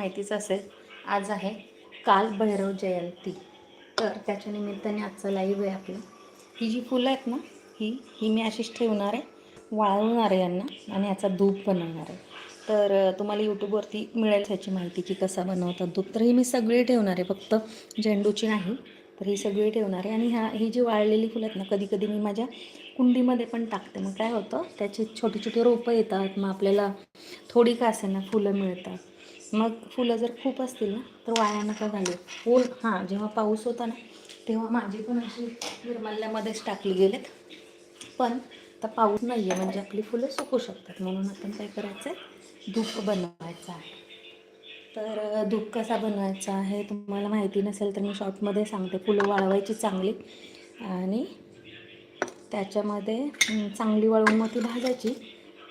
माहितीच असेल आज आहे काल भैरव जयंती. तर त्याच्या निमित्ताने आजचा लाईव्ह आहे आपलं. ही जी फुलं आहेत ना ही ही मी अशीच ठेवणार आहे वाळवणार आहे यांना आणि याचा धूप बनवणार आहे. तर तुम्हाला यूट्यूबवरती मिळेल त्याची माहिती की कसा बनवतात धूप. तर ही मी सगळी ठेवणार आहे फक्त झेंडूची नाही तर ही सगळी ठेवणार आहे. आणि ह्या ही जी वाळलेली फुलं आहेत ना कधी कधी मी माझ्या कुंडीमध्ये पण टाकते. मग काय होतं त्याची छोटी छोटी रोपं येतात मग आपल्याला थोडी का असेल ना फुलं मिळतात. मग फुलं जर खूप असतील ना तर वाया नका घालू. फुल हां जेव्हा पाऊस होता ना तेव्हा माझी पण अशी निर्मल्यामध्येच टाकली गेलेत. पण आता पाऊस नाही आहे म्हणजे आपली फुलं सुकू शकतात. म्हणून आपण काय करायचं आहे धूप बनवायचं आहे. तर धूप कसा बनवायचा आहे तुम्हाला माहिती नसेल तर मी शॉर्टमध्ये सांगते. फुलं वाळवायची चांगली. आणि त्याच्यामध्ये चांगली वाळवून मग ती भाजायची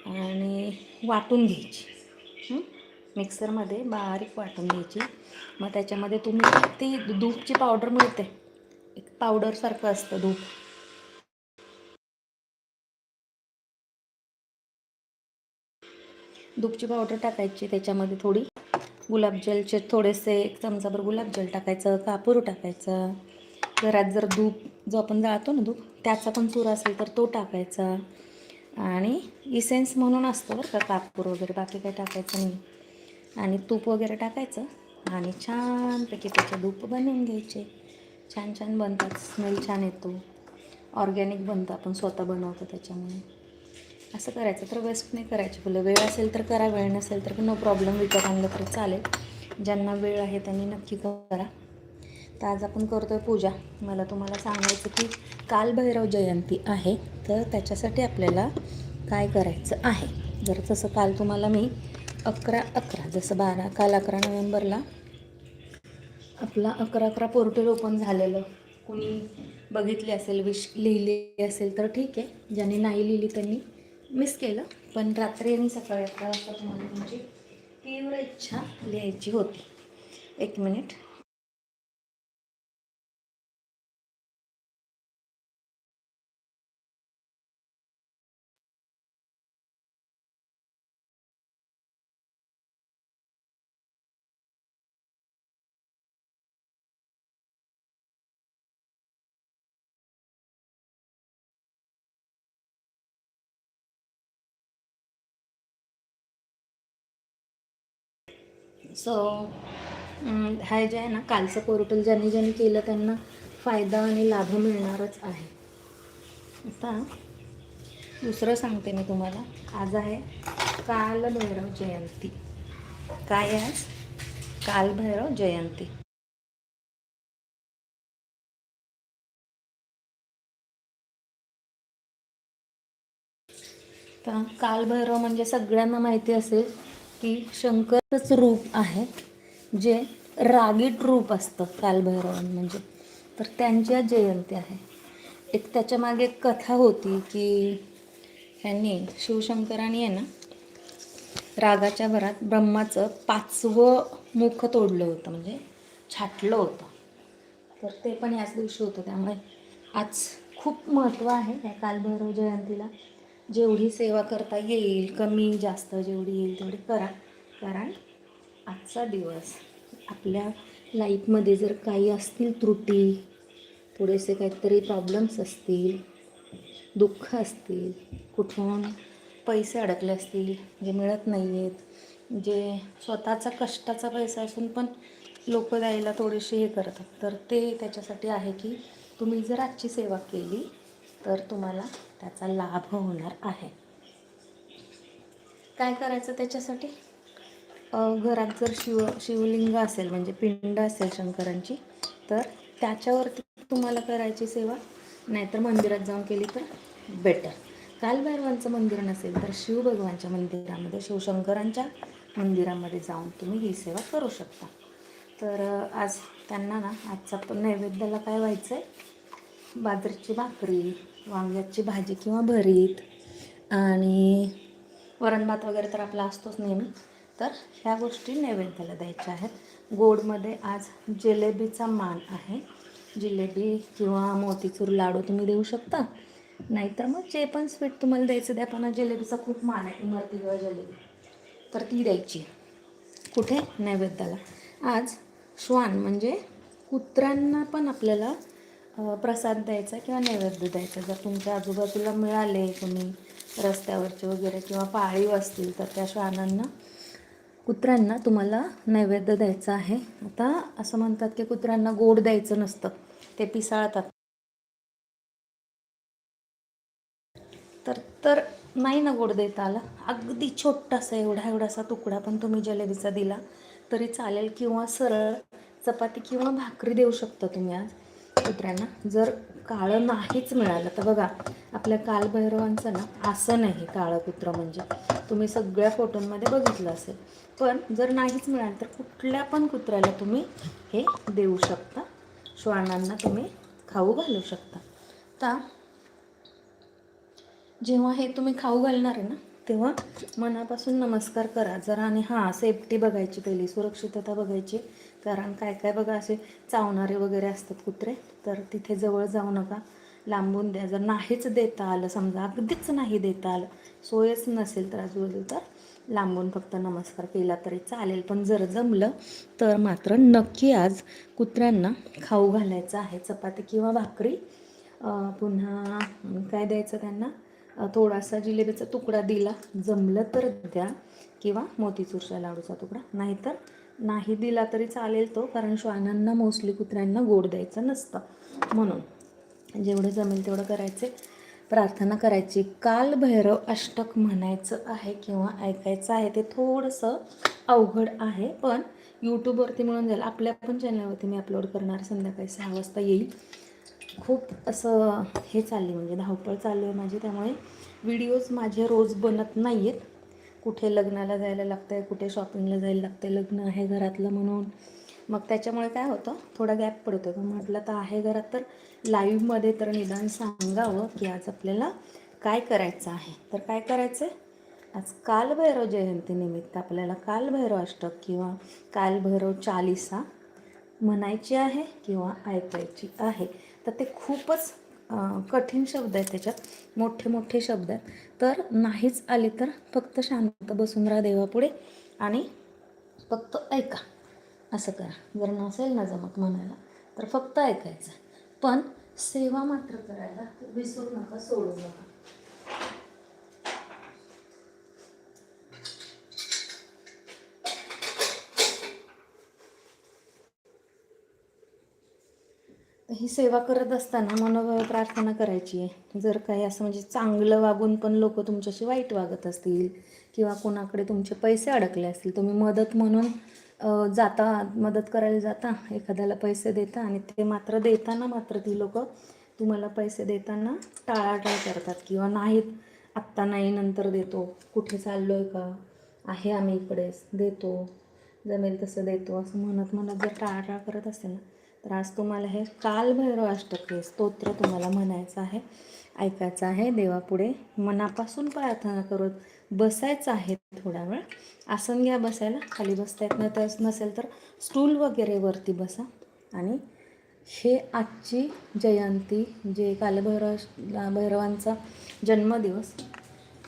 आणि वाटून घ्यायची. मिक्सरमध्ये बारीक वाटून घ्यायची. मग त्याच्यामध्ये तुम्ही ती दूधची पावडर मिळते. एक पावडरसारखं असतं धूप दूधची पावडर टाकायची. त्याच्यामध्ये थोडी गुलाबजलचे थोडेसे एक चमचाभर गुलाबजल टाकायचं कापूर टाकायचं. घरात जर धूप जो आपण जाळतो ना धूप त्याचा पण चूर असेल तर तो टाकायचा. आणि इसेन्स म्हणून असतं बरं का कापूर वगैरे. बाकी काही टाकायचं नाही. आणि तूप वगैरे टाकायचं. आणि छानपैकी त्याचे धूप बनवून घ्यायचे. छान छान बनतात. स्मेल छान येतो. ऑर्गॅनिक बनतं. आपण स्वतः बनवतो त्याच्यामुळे. असं करायचं तर वेस्ट नाही करायची. फुलं वेळ असेल तर करा वेळ नसेल तर नो प्रॉब्लेम विकत आणलं तर चालेल. ज्यांना वेळ आहे त्यांनी नक्की करा. तर आज आपण करतो आहे पूजा. मला तुम्हाला सांगायचं की काल भैरव जयंती आहे. तर त्याच्यासाठी आपल्याला काय करायचं आहे? जर तसं काल तुम्हाला मी अकरा अकरा जसं बारा काल अकरा नोव्हेंबरला आपला अकरा अकरा पोर्टल ओपन झालेलं. कोणी बघितले असेल विश लिहिली असेल तर ठीक आहे. ज्यांनी नाही लिहिली त्यांनी मिस केलं. पण रात्री आणि सकाळी अकरा वाजता तुम्हाला तुमची तीव्र इच्छा लिहायची होती. एक मिनिट सो mm, हा जे आहे ना कालचं पोर्टल ज्यांनी ज्यांनी केलं त्यांना फायदा आणि लाभ मिळणारच आहे. आता दुसरं सांगते मी तुम्हाला. आज आहे काल भैरव जयंती. काय आहे आज? काल भैरव जयंती. तर कालभैरव म्हणजे सगळ्यांना माहिती असेल की शंकरच रूप आहे जे रागीट रूप असतं कालभैरव म्हणजे. तर त्यांची आज जयंती आहे. एक त्याच्यामागे एक कथा होती की ह्यांनी शिवशंकरांनी आहे ना रागाच्या भरात ब्रह्माचं पाचवं मुख तोडलं होतं म्हणजे छाटलं होतं. तर ते पण याच दिवशी होतं. त्यामुळे आज खूप महत्त्व आहे या कालभैरव जयंतीला. जेवढी सेवा करता येईल कमी जास्त जेवढी येईल तेवढी करा. कारण आजचा दिवस आपल्या लाईफमध्ये जर काही असतील त्रुटी थोडेसे काहीतरी प्रॉब्लेम्स असतील दुःख असतील कुठून पैसे अडकले असतील जे मिळत नाही आहेत जे स्वतःचा कष्टाचा पैसा असून पण लोक द्यायला थोडेसे हे करतात. तर ते त्याच्यासाठी आहे की तुम्ही जर आजची सेवा केली तर तुम्हाला त्याचा लाभ होणार आहे. काय करायचं त्याच्यासाठी? घरात जर शिव शिवलिंग असेल म्हणजे पिंड असेल शंकरांची तर त्याच्यावरती तुम्हाला करायची सेवा नाहीतर मंदिरात जाऊन केली तर बेटर कालभैरवांचं मंदिर नसेल तर शिवभगवानच्या मंदिरामध्ये शिवशंकरांच्या मंदिरामध्ये जाऊन तुम्ही ही सेवा करू शकता. तर आज त्यांना ना आजचा पण नैवेद्याला काय व्हायचं आहे बाजरीची भाकरी वांग्याची भाजी किंवा भरीत आणि वरण भात वगैरे तर आपला असतोच नेहमी. तर ह्या गोष्टी नैवेद्याला द्यायच्या आहेत. गोडमध्ये आज जिलेबीचा मान आहे. जिलेबी किंवा मोतीचूर लाडू तुम्ही देऊ शकता. नाहीतर मग जे पण स्वीट तुम्हाला द्यायचं द्या पण जिलेबीचा खूप मान आहे. इमरती किंवा जिलेबी. तर ती द्यायची. कुठे? नैवेद्याला. आज श्वान म्हणजे कुत्र्यांना पण आपल्याला प्रसाद द्यायचा किंवा नैवेद्य द्यायचा. जर तुमच्या आजूबाजूला मिळाले तुम्ही रस्त्यावरचे वगैरे किंवा पाळीव असतील तर त्या श्वानांना कुत्र्यांना तुम्हाला नैवेद्य द्यायचा आहे. आता असं म्हणतात की कुत्र्यांना गोड द्यायचं नसतं ते पिसाळतात. तर तर नाही ना गोड देता आला. अगदी छोटासा एवढा एवढासा तुकडा पण तुम्ही जलेबीचा दिला तरी चालेल किंवा सरळ चपाती किंवा भाकरी देऊ शकता तुम्ही आज. कुत्र्यांना जर काळं नाहीच मिळालं तर बघा आपल्या कालभैरवांचं ना आसन आहे काळं कुत्रं म्हणजे. तुम्ही सगळ्या फोटोंमध्ये बघितलं असेल. पण जर नाहीच मिळालं तर कुठल्या पण कुत्र्याला तुम्ही हे देऊ शकता. श्वानांना तुम्ही खाऊ घालू शकता. आता जेव्हा हे तुम्ही खाऊ घालणार आहे ना तेव्हा मनापासून नमस्कार करा. जरा आणि हां सेफ्टी बघायची पहिली सुरक्षितता बघायची. कारण काय काय बघा असे चावणारे वगैरे असतात कुत्रे तर तिथे जवळ जाऊ नका. लांबून द्या. जर नाहीच देता आलं समजा अगदीच नाही देता आलं सोयच नसेल तर आजूबाजू तर लांबून फक्त नमस्कार केला तरी चालेल. पण जर जमलं तर मात्र नक्की आज कुत्र्यांना खाऊ घालायचं आहे. चपाती किंवा भाकरी. पुन्हा काय द्यायचं त्यांना? थोडासा जिलेबीचा तुकडा दिला. जमलं तर द्या किंवा मोतीचूरच्या लाडूचा तुकडा. नाहीतर नाही दिला तरी चालेल तो कारण श्वानांना मोस्टली कुत्र्यांना गोड द्यायचं नसतं. म्हणून जेवढं जमेल तेवढं करायचे. प्रार्थना करायची. काल भैरव अष्टक म्हणायचं आहे किंवा ऐकायचं आहे ते थोडंसं अवघड आहे पण यूट्यूबवरती मिळून जाईल. आपल्या पण चॅनलवरती मी अपलोड करणार. संध्याकाळी सहा वाजता येईल. खूप असं हे चालली म्हणजे धावपळ चालू आहे माझी त्यामुळे व्हिडिओज माझे रोज बनत नाही आहेत कुठे लग्नाला जायला लागतं आहे कुठे शॉपिंगला जायला लागतं आहे लग्न आहे घरातलं म्हणून. मग त्याच्यामुळे काय होतं थोडा गॅप पडतो तर म्हटलं तर आहे घरात तर लाईव्हमध्ये तर निदान सांगावं की आज आपल्याला काय करायचं आहे. तर काय करायचं आहे आज कालभैरव जयंतीनिमित्त आपल्याला कालभैरव अष्टक किंवा कालभैरव चालिसा म्हणायची आहे किंवा ऐकायची आहे. तर ते खूपच कठीण शब्द आहेत त्याच्यात. मोठे मोठे शब्द आहेत. तर नाहीच आले तर फक्त शांत बसून राहा देवापुढे आणि फक्त ऐका. असं करा. जर नसेल ना जमत म्हणायला तर फक्त ऐकायचं. पण सेवा मात्र करायला विसरू नका सोडू नका. ही सेवा करत असताना मनोभावे प्रार्थना करायची आहे. जर काही असं म्हणजे चांगलं वागून पण लोक तुमच्याशी वाईट वागत असतील किंवा कोणाकडे तुमचे पैसे अडकले असतील तुम्ही मदत म्हणून जाता मदत करायला जाता एखाद्याला पैसे देता आणि ते मात्र देताना मात्र ती लोक तुम्हाला पैसे देताना टाळाटाळ करतात किंवा नाहीत आत्ता नाही नंतर देतो कुठे चाललो आहे का आहे आम्ही इकडेच देतो जमेल तसं देतो असं म्हणत म्हणत जर टाळाटाळ करत असेल ना तर आज तुम्हाला हे कालभैरव अष्टक हे स्तोत्र तुम्हाला म्हणायचं आहे ऐकायचं आहे. देवापुढे मनापासून प्रार्थना करत बसायचं आहे थोडा वेळ. आसन घ्या बसायला. खाली बसता येत नाही तर नसेल तर स्टूल वगैरे वरती बसा. आणि हे आजची जयंती जे कालभैरव भैरवांचा जन्मदिवस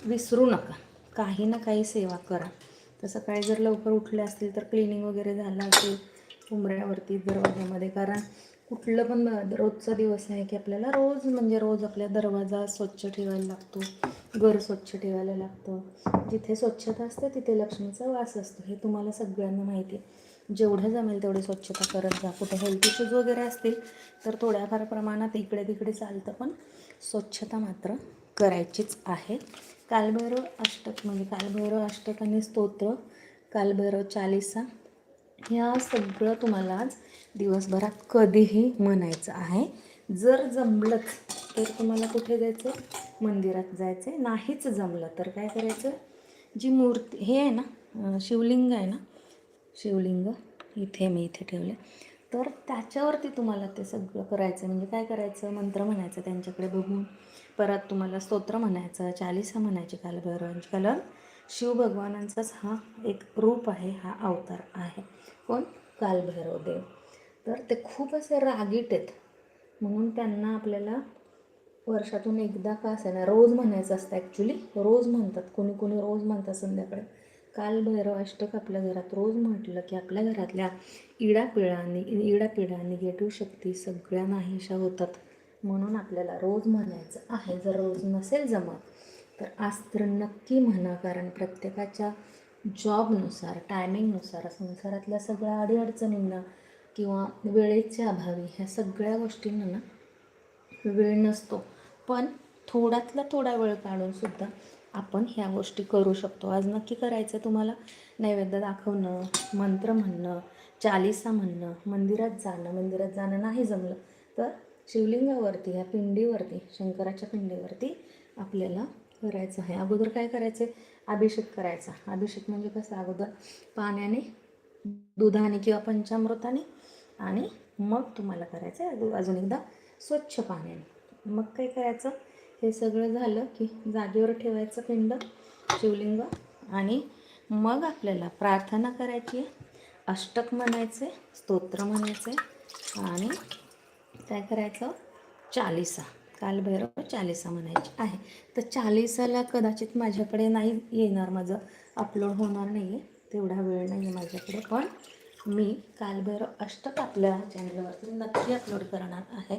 विसरू नका. काही ना काही सेवा करा. तर सकाळी जर लवकर उठले असतील तर क्लिनिंग वगैरे झालं असेल उंबऱ्यावरती दरवाजामध्ये कारण कुठलं पण रोजचा दिवस आहे की आपल्याला रोज म्हणजे रोज आपल्या दरवाजा स्वच्छ ठेवायला लागतो घर स्वच्छ ठेवायला लागतं. जिथे स्वच्छता असते तिथे लक्ष्मीचा वास असतो. हे तुम्हाला सगळ्यांना माहिती आहे. जेवढं जमेल तेवढी स्वच्छता करत जा. कुठे हेल्थ इश्यूज वगैरे असतील तर थोड्याफार प्रमाणात इकडे तिकडे चालतं पण स्वच्छता मात्र करायचीच आहे. कालभैरव अष्टक म्हणजे कालभैरव अष्टक आणि स्तोत्र कालभैरव चालिसा ह्या सगळं तुम्हाला आज दिवसभरात कधीही म्हणायचं आहे. जर जमलंच तर तुम्हाला कुठे जायचं? मंदिरात जायचं नाहीच जमलं तर काय करायचं? जी मूर्ती हे आहे ना शिवलिंग आहे ना शिवलिंग इथे मी इथे ठेवले तर त्याच्यावरती तुम्हाला ते सगळं करायचं म्हणजे काय करायचं? मंत्र म्हणायचं त्यांच्याकडे बघून. परत तुम्हाला स्तोत्र म्हणायचं चालिसा म्हणायची कालभैरवांची काल शिवभगवानांचाच हा एक रूप आहे हा अवतार आहे. कोण? कालभैरव देव. तर ते खूप असे रागीट आहेत. म्हणून त्यांना आपल्याला वर्षातून एकदा का असेना रोज म्हणायचं असतं ॲक्च्युली रोज म्हणतात. कोणी कोणी रोज म्हणतात संध्याकाळी. काल भैरव अष्टक आपल्या घरात रोज म्हटलं की आपल्या घरातल्या इडापिडा नि इडापिडा निगेटिव्ह शक्ती सगळ्या नाहीशा होतात. म्हणून आपल्याला रोज म्हणायचं आहे. जर रोज नसेल जमत तर आज तर नक्की म्हणा कारण प्रत्येकाच्या जॉबनुसार टायमिंगनुसार संसारातल्या सगळ्या अडीअडचणींना किंवा वेळेच्या अभावी ह्या सगळ्या गोष्टींना ना वेळ नसतो. पण थोड्यातला थोडा वेळ काढूनसुद्धा आपण ह्या गोष्टी करू शकतो. आज नक्की करायचं तुम्हाला नैवेद्य दाखवणं मंत्र म्हणणं चालिसा म्हणणं मंदिरात जाणं. मंदिरात जाणं नाही जमलं तर शिवलिंगावरती ह्या पिंडीवरती शंकराच्या पिंडीवरती आपल्याला करायचं आहे. अगोदर काय करायचं? अभिषेक करायचा. अभिषेक म्हणजे कसं? अगोदर पाण्याने दुधाने किंवा पंचामृताने आणि मग तुम्हाला करायचं आहे अजून- अजून एकदा स्वच्छ पाण्याने. मग काय करायचं? हे सगळं झालं की जागेवर ठेवायचं पिंड शिवलिंग आणि मग आपल्याला प्रार्थना करायची आहे. अष्टक म्हणायचे स्तोत्र म्हणायचे आणि काय करायचं? चालिसा. कालभैरव चालिसा म्हणायची आहे. तर चालिसाला कदाचित माझ्याकडे नाही येणार माझं अपलोड होणार नाही आहे तेवढा वेळ नाही आहे माझ्याकडे. पण मी कालभैरव अष्टक आपल्या चॅनलवरती नक्की अपलोड करणार आहे.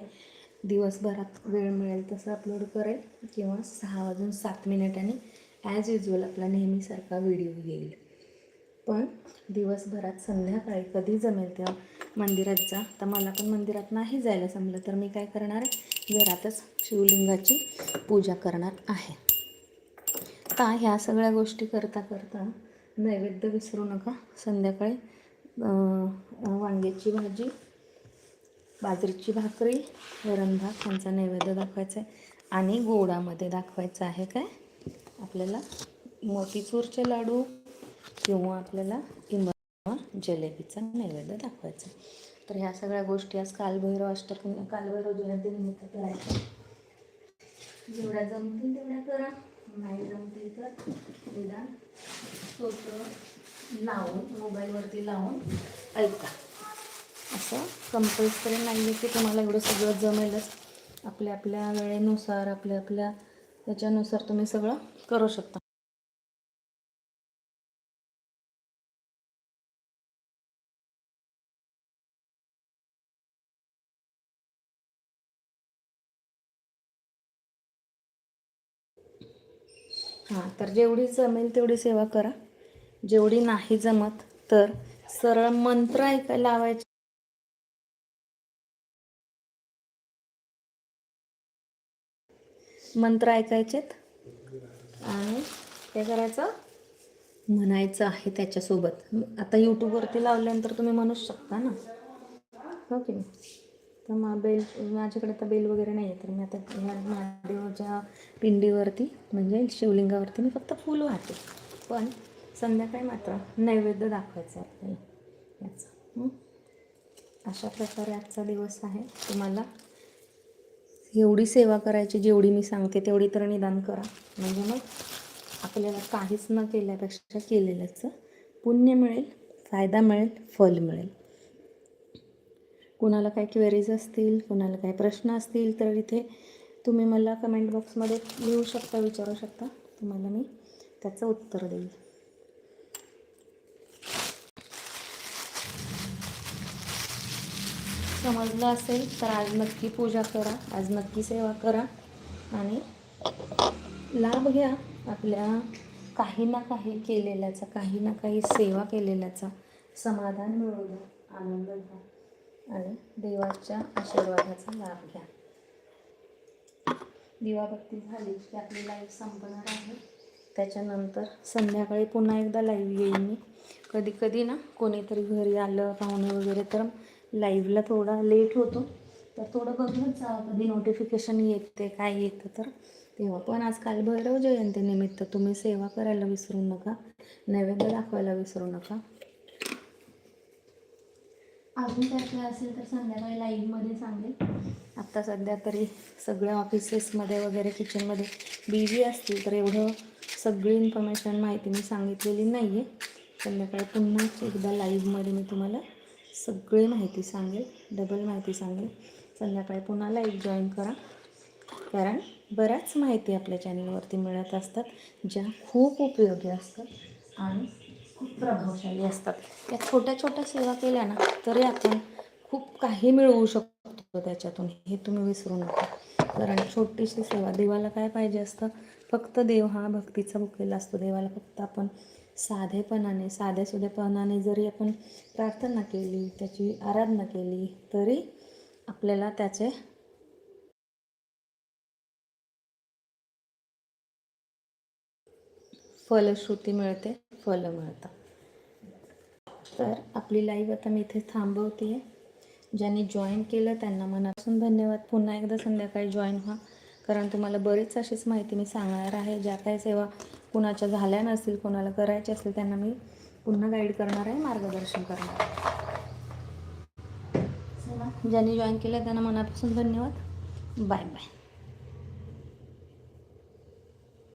दिवसभरात वेळ मिळेल तसं अपलोड करेल किंवा सहा वाजून सात मिनिटांनी ॲज युजल आपला नेहमीसारखा व्हिडिओ येईल. पण दिवसभरात संध्याकाळी कधी जमेल तेव्हा मंदिरात जा. तर मला पण मंदिरात नाही जायला जमलं तर मी काय करणार आहे? घरातच शिवलिंगाची पूजा करणार आहे. का ह्या सगळ्या गोष्टी करता करता नैवेद्य विसरू नका. संध्याकाळी वांग्याची भाजी बाजरीची भाकरी वरण भात यांचा नैवेद्य दाखवायचा आहे. आणि गोडामध्ये दाखवायचं आहे काय? आपल्याला मोतीचूरचे लाडू किंवा आपल्याला किंवा जलेबीचा नैवेद्य दाखवायचा. तर ह्या सगळ्या गोष्टी आज कालभैरव अष्टक कालभैरव जयंतीनिमित्त करायच्या. जेवढ्या जमतील तेवढ्या करा. नाही जमतील तर निदान स्वतः लावून मोबाईलवरती लावून ऐका. असं कंपल्सरी नाही आहे की तुम्हाला एवढं सगळं जमेलच. आपल्या आपल्या वेळेनुसार आपल्या आपल्या त्याच्यानुसार तुम्ही सगळं करू शकता. हां तर जेवढी जमेल तेवढी सेवा करा. जेवढी नाही जमत तर सरळ मंत्र ऐका लावायचे. मंत्र ऐकायचेत. आणि काय करायचं? म्हणायचं आहे त्याच्यासोबत. आता यूट्यूबवरती लावल्यानंतर तुम्ही म्हणूच शकता ना. हो ओके तर मग बेल माझ्याकडे आता बेल वगैरे नाही आहे तर मी आता ह्या महादेवाच्या पिंडीवरती म्हणजे शिवलिंगावरती मी फक्त फूल वाहते. पण संध्याकाळी मात्र नैवेद्य दाखवायचं आहे आपल्याला. याचं. अशा प्रकारे आजचा दिवस आहे. तुम्हाला एवढी सेवा करायची जेवढी मी सांगते तेवढी तर निदान करा. म्हणजे मग आपल्याला काहीच न केल्यापेक्षा केलेल्याचं पुण्य मिळेल फायदा मिळेल फल मिळेल. कुणाला काही क्वेरीज असतील कुणाला काय प्रश्न असतील तर इथे तुम्ही मला कमेंट बॉक्समध्ये लिहू शकता विचारू शकता. तुम्हाला मी त्याचं उत्तर देईल. समजलं असेल तर आज नक्की पूजा करा आज नक्की सेवा करा आणि लाभ घ्या आपल्या काही ना काही केलेल्याचा काही ना काही सेवा केलेल्याचा समाधान मिळू द्या आनंद घ्या. आणि देवाच्या आशीर्वादाचा लाभ घ्या. दिवाबत्ती झाली की आपली लाईव्ह संपणार आहे. त्याच्यानंतर संध्याकाळी पुन्हा एकदा लाईव्ह येईल मी. कधी कधी ना कोणीतरी घरी आलं पाहुणे वगैरे तर लाईव्हला थोडा लेट होतो. तर थोडं बघत जावं. कधी नोटिफिकेशन येते काय येतं तर. तेव्हा पण आज काल भैरव जयंतीनिमित्त तुम्ही सेवा करायला विसरू नका. नैवेद्य दाखवायला विसरू नका. अजून काय काय असेल तर संध्याकाळी लाईव्हमध्ये सांगेल. आत्ता सध्या तरी सगळ्या ऑफिसेसमध्ये वगैरे किचनमध्ये बिझी असतील तर एवढं सगळी इन्फॉर्मेशन माहिती मी सांगितलेली नाही आहे संध्याकाळी पुन्हा एकदा लाईव्हमध्ये मी तुम्हाला सगळी माहिती सांगेल डबल माहिती सांगेल. संध्याकाळी पुन्हा लाईव्ह जॉईन करा. कारण बऱ्याच माहिती आपल्या चॅनलवरती मिळत असतात ज्या खूप उपयोगी असतात आणि खूप प्रभावशाली असतात. या छोट्या छोट्या सेवा केल्या ना तरी आपण खूप काही मिळवू शकतो त्याच्यातून. हे तुम्ही विसरू नका. कारण छोटीशी सेवा देवाला काय पाहिजे असतं? फक्त देव हा भक्तीचा भुकेला असतो. देवाला फक्त आपण साधेपणाने साध्यासुध्यापणाने जरी आपण प्रार्थना केली त्याची आराधना केली तरी आपल्याला त्याचे फलश्रुती मिळते. फल मिळतं तर आपली लाईव्ह आता मी इथे थांबवते ज्यांनी जॉईन केलं त्यांना मनापासून धन्यवाद. पुन्हा एकदा संध्याकाळी जॉईन व्हा. कारण तुम्हाला बरीच अशीच माहिती मी सांगणार आहे. ज्या काही सेवा कुणाच्या झाल्या नसतील कोणाला करायच्या असतील त्यांना मी पुन्हा गाईड करणार आहे मार्गदर्शन करणार आहे. चला ज्यांनी जॉईन केलं त्यांना मनापासून धन्यवाद. Bye bye